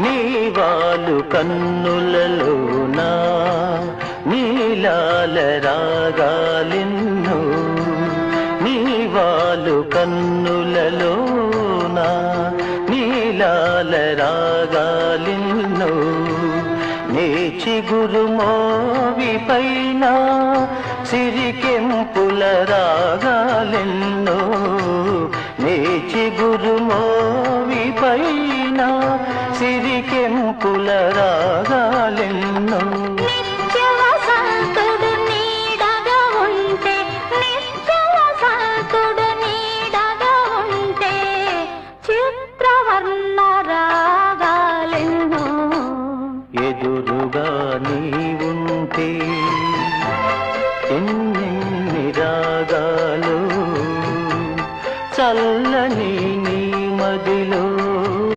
నీవాలు కన్నులలోనా? నీలాల రాగాలిన్ను నీవాలు కన్నులలోనా? నీలాల రాగాలిన్ను నీ చిగురు మోవి పైన సిరికెంపుల రాగాలిన్ను ఉంటే చిత్రవర్ణ రాగాలెన్నో. ఎదురుగా నీ ఉంటే ఎన్నెన్ని రాగాలు చల్లని నీ